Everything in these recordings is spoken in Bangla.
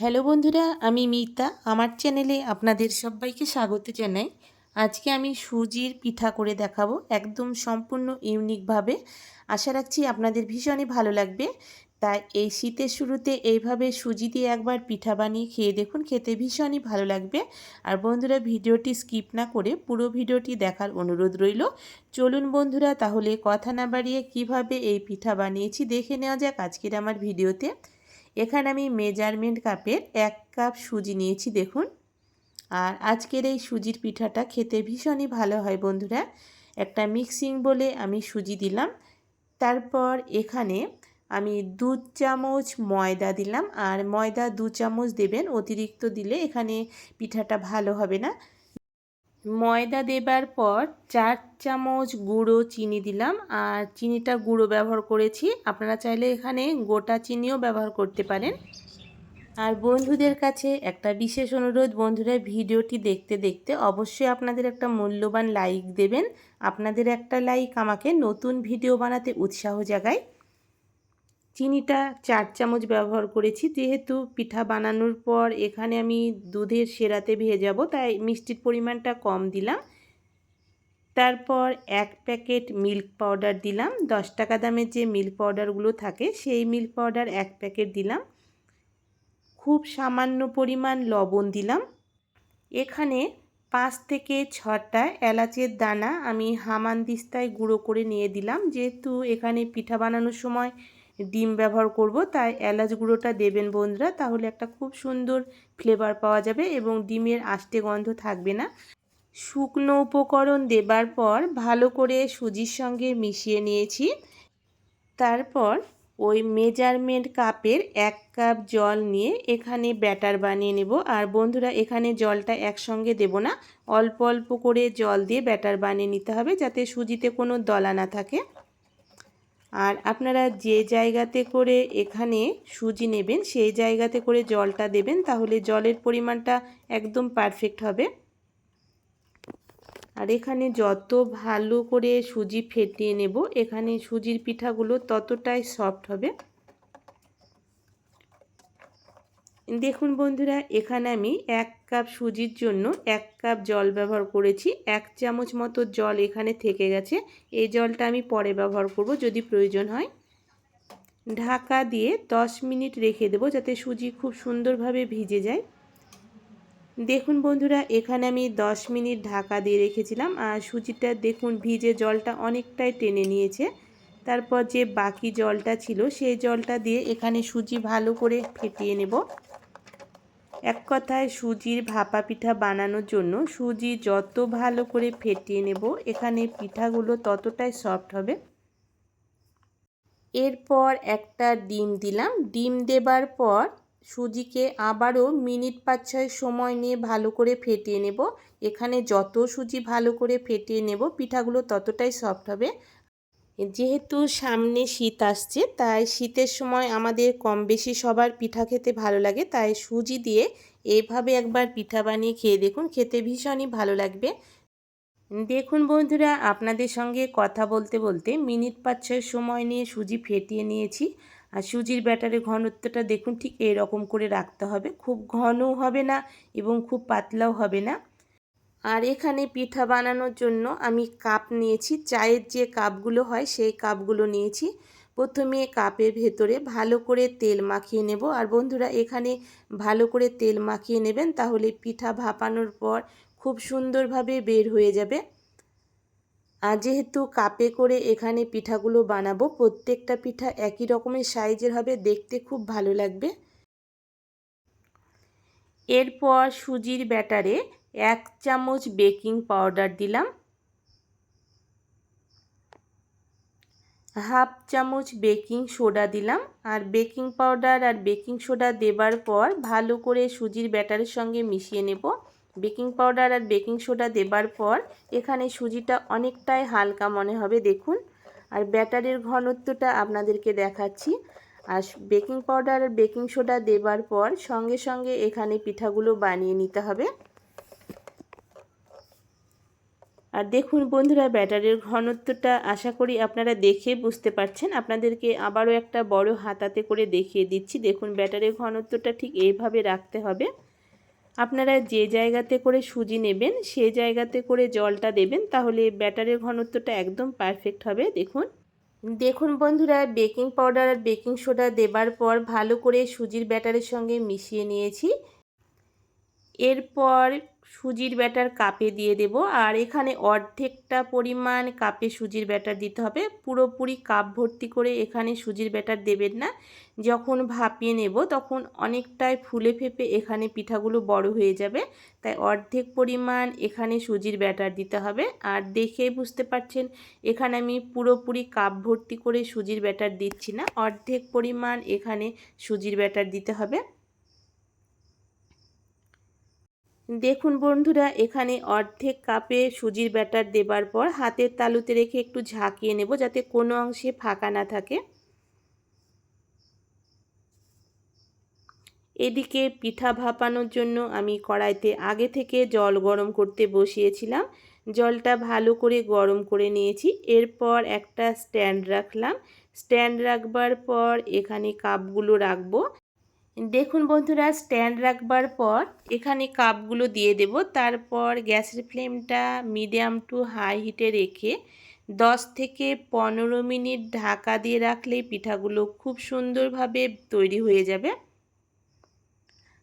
হ্যালো বন্ধুরা, আমি মিতা। আমার চ্যানেলে আপনাদের সবাইকে স্বাগত জানাই। আজকে আমি সুজির পিঠা করে দেখাবো একদম সম্পূর্ণ ইউনিকভাবে। আশা রাখছি আপনাদের ভীষণই ভালো লাগবে। তাই এই শীতের শুরুতে এইভাবে সুজি দিয়ে একবার পিঠা বানিয়ে খেয়ে দেখুন, খেতে ভীষণই ভালো লাগবে। আর বন্ধুরা, ভিডিওটি স্কিপ না করে পুরো ভিডিওটি দেখার অনুরোধ রইল। চলুন বন্ধুরা, তাহলে কথা না বাড়িয়ে কীভাবে এই পিঠা বানিয়েছি দেখে নেওয়া যাক আজকের আমার ভিডিওতে। এখানে আমি মেজারমেন্ট কাপের এক কাপ সুজি নিয়েছি, দেখুন। আর আজকের এই সুজির পিঠাটা খেতে ভীষণই ভালো হয় বন্ধুরা। একটা মিক্সিং বলে আমি সুজি দিলাম। তারপর এখানে আমি দু চামচ ময়দা দিলাম। আর ময়দা দু চামচ দেবেন, অতিরিক্ত দিলে এখানে পিঠাটা ভালো হবে না। ময়দা দেবার পর চার চামচ গুঁড়ো চিনি দিলাম আর চিনিটা গুঁড়ো ব্যবহার করেছি। আপনারা চাইলে এখানে গোটা চিনিও ব্যবহার করতে পারেন। আর বন্ধুদের কাছে একটা বিশেষ অনুরোধ, বন্ধুরা, ভিডিওটি দেখতে দেখতে অবশ্যই আপনাদের একটা মূল্যবান লাইক দেবেন। আপনাদের একটা লাইক আমাকে নতুন ভিডিও বানাতে উৎসাহ জাগায়। চিনিটা চার চামচ ব্যবহার করেছি। যেহেতু পিঠা বানানোর পর এখানে আমি দুধের সেরাতে ভেজাবো, তাই মিষ্টির পরিমাণটা কম দিলাম। তারপর এক প্যাকেট মিল্ক পাউডার দিলাম। দশ টাকা দামের যে মিল্ক পাউডারগুলো থাকে, সেই মিল্ক পাউডার এক প্যাকেট দিলাম। খুব সামান্য পরিমাণ লবণ দিলাম। এখানে পাঁচ থেকে ছটা এলাচের দানা আমি হামানদিস্তায় গুঁড়ো করে নিয়ে দিলাম। যেহেতু এখানে পিঠা বানানোর সময় ডিম ব্যবহার করব, তাই এলাচ গুঁড়োটা দেবেন বন্ধুরা, তাহলে একটা খুব সুন্দর ফ্লেভার পাওয়া যাবে এবং ডিমের আষ্টে গন্ধ থাকবে না। শুকনো উপকরণ দেবার পর ভালো করে সুজির সঙ্গে মিশিয়ে নিয়েছি। তারপর ওই মেজারমেন্ট কাপের এক কাপ জল নিয়ে এখানে ব্যাটার বানিয়ে নেব। আর বন্ধুরা, এখানে জলটা একসঙ্গে দেব না, অল্প অল্প করে জল দিয়ে ব্যাটার বানিয়ে নিতে হবে যাতে সুজিতে কোনো দলা না থাকে। আর আপনারা যে জায়গাতে করে এখানে সুজি নেবেন, সেই জায়গাতে করে জলটা দেবেন, তাহলে জলের পরিমাণটা একদম পারফেক্ট হবে। আর এখানে যত ভালো করে সুজি ফেটিয়ে নেব, এখানে সুজির পিঠাগুলো ততটাই সফট হবে। দেখুন বন্ধুরা, এখানে আমি এক কাপ সুজির জন্য এক কাপ জল ব্যবহার করেছি। এক চামচ মতো জল এখানে থেকে গেছে। এই জলটা আমি পরে ব্যবহার করব যদি প্রয়োজন হয়। ঢাকা দিয়ে 10 মিনিট রেখে দেবো যাতে সুজি খুব সুন্দরভাবে ভিজে যায়। দেখুন বন্ধুরা, এখানে আমি 10 মিনিট ঢাকা দিয়ে রেখেছিলাম। আর সুজিটা দেখুন ভিজে জলটা অনেকটাই টেনে নিয়েছে। তারপর যে বাকি জলটা ছিল, সেই জলটা দিয়ে এখানে সুজি ভালো করে ফেটিয়ে নেব। এক কথায় সুজির ভাপা পিঠা বানানোর জন্য সুজি যত ভালো করে ফেটিয়ে নেব, এখানে পিঠাগুলো ততটাই সফট হবে। এরপর একটা ডিম দিলাম। ডিম দেবার পর সুজিকে আবারও মিনিট পাঁচ ছয় সময় নিয়ে ভালো করে ফেটিয়ে নেব। এখানে যত সুজি ভালো করে ফেটিয়ে নেব, পিঠাগুলো ততটাই সফট হবে। যেহেতু সামনে শীত আসছে, তাই শীতের সময় আমাদের কম বেশি সবার পিঠা খেতে ভালো লাগে। তাই সুজি দিয়ে এইভাবে একবার পিঠা বানিয়ে খেয়ে দেখুন, খেতে ভীষণই ভালো লাগবে। দেখুন বন্ধুরা, আপনাদের সঙ্গে কথা বলতে বলতে মিনিট পাঁচ ছয় সময় নিয়ে সুজি ফেটিয়ে নিয়েছি। আর সুজির ব্যাটারের ঘনত্বটা দেখুন, ঠিক এরকম করে রাখতে হবে। খুব ঘনও হবে না এবং খুব পাতলাও হবে না। আর এখানে পিঠা বানানোর জন্য আমি কাপ নিয়েছি। চায়ের যে কাপগুলো হয় সেই কাপগুলো নিয়েছি। প্রথমে কাপের ভেতরে ভালো করে তেল মাখিয়ে নেব। আর বন্ধুরা, এখানে ভালো করে তেল মাখিয়ে নেবেন তাহলে পিঠা ভাপানোর পর খুব সুন্দরভাবে বের হয়ে যাবে। আর যেহেতু কাপে করে এখানে পিঠাগুলো বানাবো, প্রত্যেকটা পিঠা একই রকমের সাইজের হবে, দেখতে খুব ভালো লাগবে। এরপর সুজির ব্যাটারে এক চামচ বেকিং পাউডার দিলাম। হাফ চামচ বেকিং সোডা দিলাম। আর বেকিং পাউডার আর বেকিং সোডা দেবার পর ভালো করে সুজির ব্যাটারের সঙ্গে মিশিয়ে নেব। বেকিং পাউডার আর বেকিং সোডা দেবার পর এখানে সুজিটা অনেকটাই হালকা মনে হবে, দেখুন। আর ব্যাটারের ঘনত্বটা আপনাদেরকে দেখাচ্ছি। আর বেকিং পাউডার আর বেকিং সোডা দেবার পর সঙ্গে সঙ্গে এখানে পিঠাগুলো বানিয়ে নিতে হবে। আর দেখুন বন্ধুরা, ব্যাটারের ঘনত্বটা আশা করি আপনারা দেখে বুঝতে পারছেন। আপনাদেরকে আবারও একটা বড় হাতাতে করে দেখিয়ে দিচ্ছি। দেখুন, ব্যাটারের ঘনত্বটা ঠিক এইভাবে রাখতে হবে। আপনারা যে জায়গাতে করে সুজি নেবেন, সে জায়গাতে করে জলটা দেবেন, তাহলে ব্যাটারের ঘনত্বটা একদম পারফেক্ট হবে। দেখুন দেখুন বন্ধুরা, বেকিং পাউডার আর বেকিং সোডা দেবার পর ভালো করে সুজির ব্যাটারের সঙ্গে মিশিয়ে নিয়েছি। এরপর সুজির ব্যাটার কাপে দিয়ে দেব। আর এখানে অর্ধেকটা পরিমাণ কাপে সুজির ব্যাটার দিতে হবে। পুরোপুরি কাপ ভর্তি করে এখানে সুজির ব্যাটার দেবেন না। যখন ভাপিয়ে নেব, তখন অনেকটাই ফুলে ফেপে এখানে পিঠাগুলো বড় হয়ে যাবে। তাই অর্ধেক পরিমাণ এখানে সুজির ব্যাটার দিতে হবে। আর দেখে বুঝতে পারছেন, এখানে আমি পুরোপুরি কাপ ভর্তি করে সুজির ব্যাটার দিচ্ছি না। অর্ধেক পরিমাণ এখানে সুজির ব্যাটার দিতে হবে। দেখুন বন্ধুরা, এখানে অর্ধেক কাপে সুজির ব্যাটার দেবার পর হাতের তালুতে রেখে একটু ঝাঁকিয়ে নেব যাতে কোনো অংশে ফাঁকা না থাকে। এদিকে পিঠা ভাপানোর জন্য আমি কড়াইতে আগে থেকে জল গরম করতে বসিয়েছিলাম। জলটা ভালো করে গরম করে নিয়েছি। এরপর একটা স্ট্যান্ড রাখলাম। স্ট্যান্ড রাখবার পর এখানে কাপগুলো রাখব। দেখুন বন্ধুরা স্ট্যান্ড রাখবার পর এখানে কাপগুলো দিয়ে দেব। তারপর গ্যাসের ফ্লেমটা মিডিয়াম টু হাই হিটে রেখে দশ থেকে পনেরো মিনিট ঢাকা দিয়ে রাখলেই পিঠাগুলো খুব সুন্দরভাবে তৈরি হয়ে যাবে।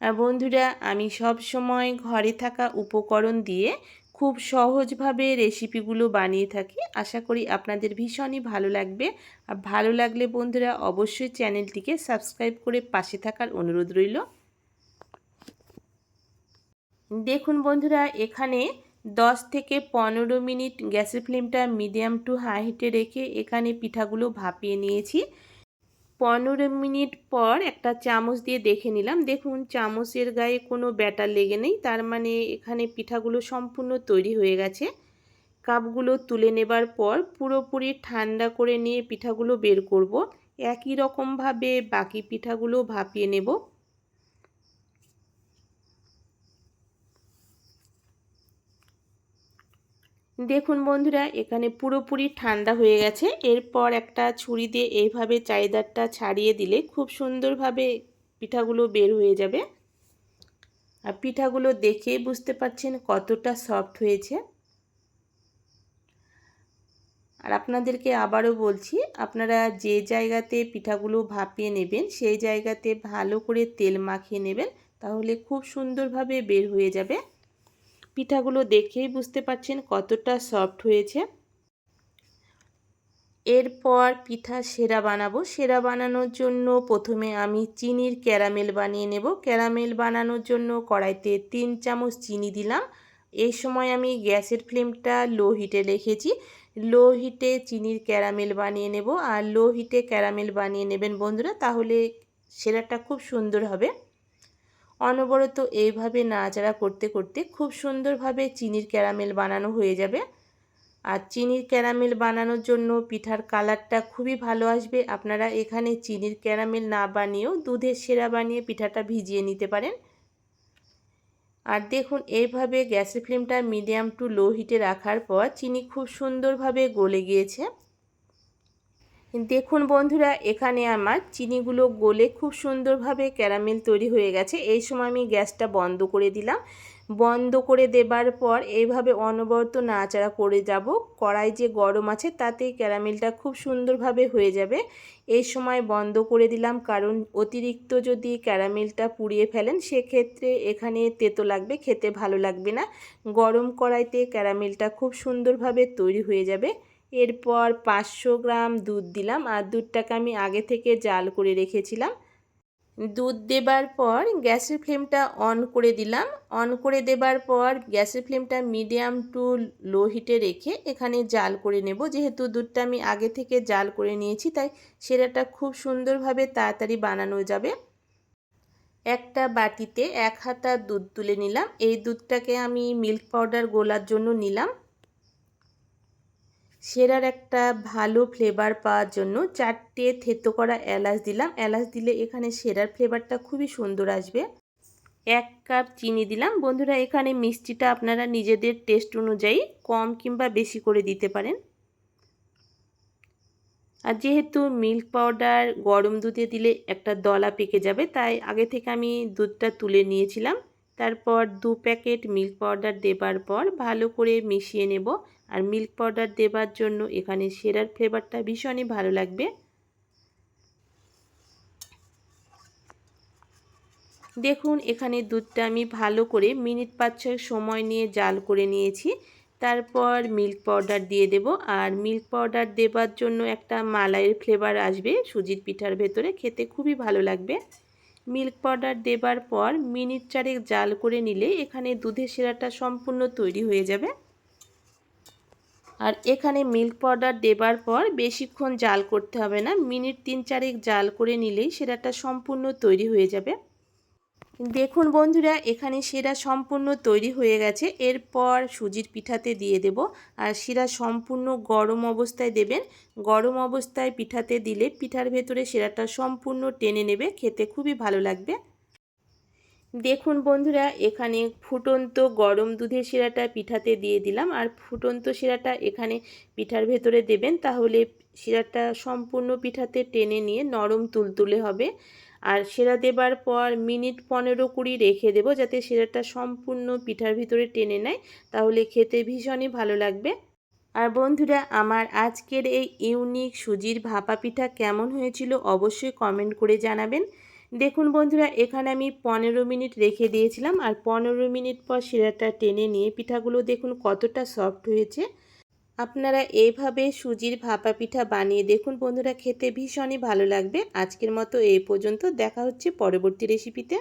বন্ধুরা, আমি সব সময় ঘরে থাকা উপকরণ দিয়ে খুব সহজভাবে রেসিপিগুলো বানিয়ে থাকি। আশা করি আপনাদের ভীষণই ভালো লাগবে। আর ভালো লাগলে বন্ধুরা অবশ্যই চ্যানেলটিকে সাবস্ক্রাইব করে পাশে থাকার অনুরোধ রইল। দেখুন বন্ধুরা, এখানে দশ থেকে পনেরো মিনিট গ্যাসের ফ্লেমটা মিডিয়াম টু হাই হিটে রেখে এখানে পিঠাগুলো ভাপিয়ে নিয়েছি। পনেরো মিনিট পর একটা চামচ দিয়ে দেখে নিলাম। দেখুন, চামচের গায়ে কোনো ব্যাটার লেগে নেই। তার মানে এখানে পিঠাগুলো সম্পূর্ণ তৈরি হয়ে গেছে। কাপগুলো তুলে নেবার পর পুরোপুরি ঠান্ডা করে নিয়ে পিঠাগুলো বের করব। একই রকমভাবে বাকি পিঠাগুলো ভাপিয়ে নেব। দেখুন বন্ধুরা, এখানে পুরোপুরি ঠান্ডা হয়ে গেছে। এরপর একটা ছুরি দিয়ে এইভাবে চাহিদারটা ছাড়িয়ে দিলে খুব সুন্দরভাবে পিঠাগুলো বের হয়ে যাবে। আর পিঠাগুলো দেখে বুঝতে পারছেন কতটা সফট হয়েছে। আর আপনাদেরকে আবারও বলছি, আপনারা যে জায়গাতে পিঠাগুলো ভাপিয়ে নেবেন, সেই জায়গাতে ভালো করে তেল মাখিয়ে নেবেন, তাহলে খুব সুন্দরভাবে বের হয়ে যাবে। পিঠাগুলো দেখেই বুঝতে পারছেন কতটা সফট হয়েছে। এরপর পিঠা সেরা বানাবো। সেরা বানানোর জন্য প্রথমে আমি চিনির ক্যারামেল বানিয়ে নেব। ক্যারামেল বানানোর জন্য কড়াইতে তিন চামচ চিনি দিলাম। এই সময় আমি গ্যাসের ফ্লেমটা লো হিটে রেখেছি। লো হিটে চিনির ক্যারামেল বানিয়ে নেব। আর লো হিটে ক্যারামেল বানিয়ে নেবেন বন্ধুরা, তাহলে সেরাটা খুব সুন্দর হবে। অনবরত এইভাবে নাড়াচাড়া করতে করতে খুব সুন্দরভাবে চিনির ক্যারামেল বানানো হয়ে যাবে। আর চিনির ক্যারামেল বানানোর জন্য পিঠার কালারটা খুবই ভালো আসবে। আপনারা এখানে চিনির ক্যারামেল না বানিয়েও দুধের সেরা বানিয়ে পিঠাটা ভিজিয়ে নিতে পারেন। আর দেখুন, এইভাবে গ্যাসের ফ্লেমটা মিডিয়াম টু লো হিটে রাখার পর চিনি খুব সুন্দরভাবে গলে গিয়েছে। দেখুন বন্ধুরা, এখানে আমার চিনিগুলো গলে খুব সুন্দরভাবে ক্যারামেল তৈরি হয়ে গেছে। এই সময় আমি গ্যাসটা বন্ধ করে দিলাম। বন্ধ করে দেবার পর এইভাবে অনবরত নাড়াচাড়া করে যাব। কড়াই যে গরম আছে তাতে ক্যারামেলটা খুব সুন্দরভাবে হয়ে যাবে। এই সময় বন্ধ করে দিলাম, কারণ অতিরিক্ত যদি ক্যারামেলটা পুড়িয়ে ফেলেন, সেক্ষেত্রে এখানে তেতো লাগবে, খেতে ভালো লাগবে না। গরম কড়াইতে ক্যারামেলটা খুব সুন্দরভাবে তৈরি হয়ে যাবে। এরপর পাঁচশো গ্রাম দুধ দিলাম আর দুধটাকে আমি আগে থেকে জাল করে রেখেছিলাম। দুধ দেবার পর গ্যাসের ফ্লেমটা অন করে দিলাম। অন করে দেবার পর গ্যাসের ফ্লেমটা মিডিয়াম টু লো হিটে রেখে এখানে জাল করে নেব। যেহেতু দুধটা আমি আগে থেকে জাল করে নিয়েছি, তাই সেরাটা খুব সুন্দরভাবে তাড়াতাড়ি বানানো যাবে। একটা বাটিতে এক হাতা দুধ তুলে নিলাম। এই দুধটাকে আমি মিল্ক পাউডার গোলার জন্য নিলাম। সেরার একটা ভালো ফ্লেভার পাওয়ার জন্য চারটে থেতো করা এলাচ দিলাম। এলাচ দিলে এখানে সেরার ফ্লেভারটা খুবই সুন্দর আসবে। এক কাপ চিনি দিলাম। বন্ধুরা, এখানে মিষ্টিটা আপনারা নিজেদের টেস্ট অনুযায়ী কম কিংবা বেশি করে দিতে পারেন। আর যেহেতু মিল্ক পাউডার গরম দুধে দিলে একটা দলা পেকে যাবে, তাই আগে থেকে আমি দুধটা তুলে নিয়েছিলাম। তারপর দু প্যাকেট মিল্ক পাউডার দেবার পর ভালো করে মিশিয়ে নেব। আর মিল্ক পাউডার দেবার জন্য এখানে সেরার ফ্লেভারটা ভীষণই ভালো লাগবে। দেখুন, এখানে দুধটা আমি ভালো করে মিনিট পাঁচ ছয় সময় নিয়ে জাল করে নিয়েছি। তারপর মিল্ক পাউডার দিয়ে দেব। আর মিল্ক পাউডার দেবার জন্য একটা মালাইয়ের ফ্লেভার আসবে সুজির পিঠার ভেতরে। খেতে খুবই ভালো লাগবে। মিল্ক পাউডার দেবার পর মিনিট চারেক জাল করে নিলে এখানে দুধের সেরাটা সম্পূর্ণ তৈরি হয়ে যাবে। আর এখানে মিল্ক পাউডার দেবার পর বেশিক্ষণ জাল করতে হবে না, মিনিট তিন চারেক জাল করে নিলেই সেরাটা সম্পূর্ণ তৈরি হয়ে যাবে। দেখুন বন্ধুরা, এখানে শিরা সম্পূর্ণ তৈরি হয়ে গেছে। এরপর সুজির পিঠাতে দিয়ে দেব। আর শিরা সম্পূর্ণ গরম অবস্থায় দেবেন। গরম অবস্থায় পিঠাতে দিলে পিঠার ভেতরে শিরাটা সম্পূর্ণ টেনে নেবে। খেতে খুবই ভালো লাগবে। দেখুন বন্ধুরা, এখানে ফুটন্ত গরম দুধের শিরাটা পিঠাতে দিয়ে দিলাম। আর ফুটন্ত শিরাটা এখানে পিঠার ভেতরে দেবেন। তাহলে শিরাটা সম্পূর্ণ পিঠাতে টেনে নিয়ে নরম তুলতুলে হবে। আর সেরা দেবার পর মিনিট পনেরো কুড়ি রেখে দেবো যাতে সেরাটা সম্পূর্ণ পিঠার ভিতরে টেনে নেয়। তাহলে খেতে ভীষণই ভালো লাগবে। আর বন্ধুরা, আমার আজকের এই ইউনিক সুজির ভাপা পিঠা কেমন হয়েছিল অবশ্যই কমেন্ট করে জানাবেন। দেখুন বন্ধুরা, এখানে আমি পনেরো মিনিট রেখে দিয়েছিলাম আর পনেরো মিনিট পর শিরাটা টেনে নিয়ে পিঠাগুলো দেখুন কতটা সফট হয়েছে। আপনারা এইভাবে সুজির ভাপা পিঠা বানিয়ে দেখুন বন্ধুরা, খেতে ভীষণই ভালো লাগবে। আজকের মতো এই পর্যন্ত, দেখা হচ্ছে পরবর্তী রেসিপিতে